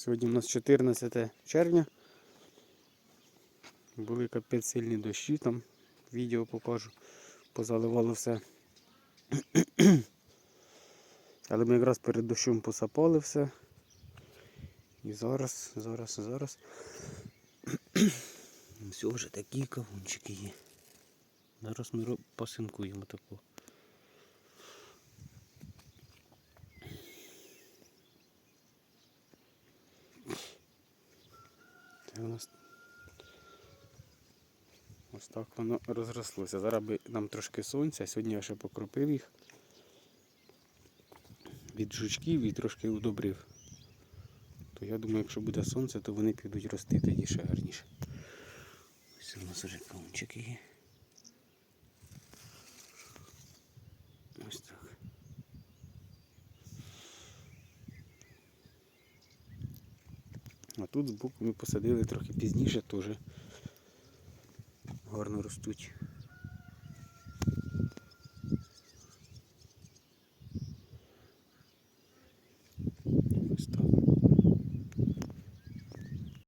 Сьогодні у нас 14 червня. Були капець сильні дощі там. Відео покажу. Позаливало все. Але ми якраз перед дощом посапали все. І зараз, зараз, зараз. Все вже такі кавунчики є. Зараз ми посинкуємо таку. Це у нас ось так воно розрослося. Зараз би нам трошки сонця. Сьогодні я ще покропив їх від жучків і трошки удобрив. То я думаю, якщо буде сонце, то вони підуть рости тоді ще гарніше. Ось у нас вже кавунчики є. Ось так. А тут збоку ми посадили трохи пізніше, теж гарно ростуть. Ось так.